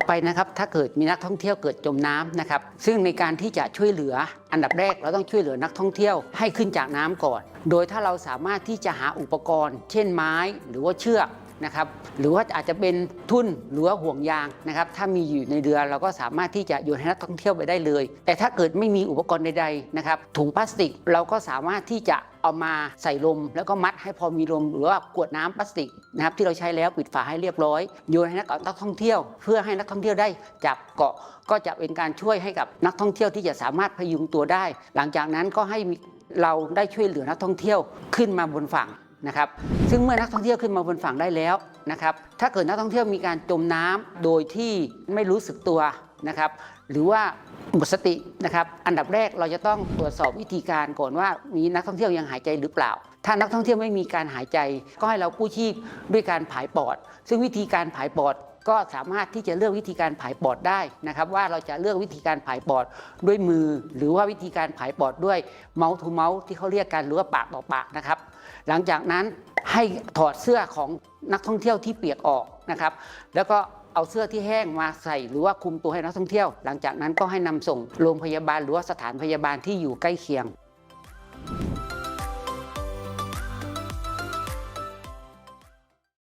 ต่อไปนะครับถ้าเกิดมีนักท่องเที่ยวเกิดจมน้ำนะครับซึ่งในการที่จะช่วยเหลืออันดับแรกเราต้องช่วยเหลือนักท่องเที่ยวให้ขึ้นจากน้ำก่อน โดยถ้าเราสามารถที่จะหาอุปกรณ์ เช่นไม้ หรือว่าเชือก นะครับหรือว่าอาจจะเป็นทุ่นหรือว่าห่วงยางนะครับถ้ามีอยู่ในเรือเราก็สามารถที่จะโยนให้นักท่องเที่ยวไปได้เลย แต่ถ้าเกิดไม่มีอุปกรณ์ใดๆนะครับถุงพลาสติกเราก็สามารถที่จะเอามาใส่ลม แล้วก็มัดให้พอมีลม หรือว่ากวดน้ำพลาสติกนะครับที่เราใช้แล้วปิดฝาให้เรียบร้อยโยนให้นักท่องเที่ยว เพื่อให้นักท่องเที่ยวได้จับเกาะก็จะเป็นการช่วยให้กับนักท่องเที่ยวที่จะสามารถพยุงตัวได้ หลังจากนั้นก็ให้เราได้ช่วยเหลือนักท่องเที่ยวขึ้นมาบนฝั่ง นะครับซึ่งเมื่อนักท่องเที่ยวขึ้นมาบนฝั่งได้แล้วนะครับถ้าเกิดนักท่องเที่ยวมีการจมน้ำโดยที่ไม่รู้สึกตัวนะครับหรือว่าหมดสตินะครับอันดับแรกเราจะต้องตรวจสอบวิธีการก่อนว่ามีนักท่องเที่ยวยังหายใจหรือเปล่า ถ้านักท่องเที่ยวไม่มีการหายใจ ก็ให้เรากู้ชีพด้วยการผายปอด ซึ่งวิธีการผายปอด ก็สามารถที่จะเลือกวิธีการผายปอดได้นะครับ ว่าเราจะเลือกวิธีการผายปอดด้วยมือ หรือว่าวิธีการผายปอดด้วยเมาส์ทูเมาส์ที่เขาเรียกกันหรือว่าปากต่อปากนะครับ หลังจากนั้นให้ถอดเสื้อของนักท่องเที่ยวที่เปียกออกนะครับ แล้วก็เอาเสื้อที่แห้งมาใส่หรือว่าคุมตัวให้นักท่องเที่ยว หลังจากนั้นก็ให้นำส่งโรงพยาบาลหรือว่าสถานพยาบาลที่อยู่ใกล้เคียง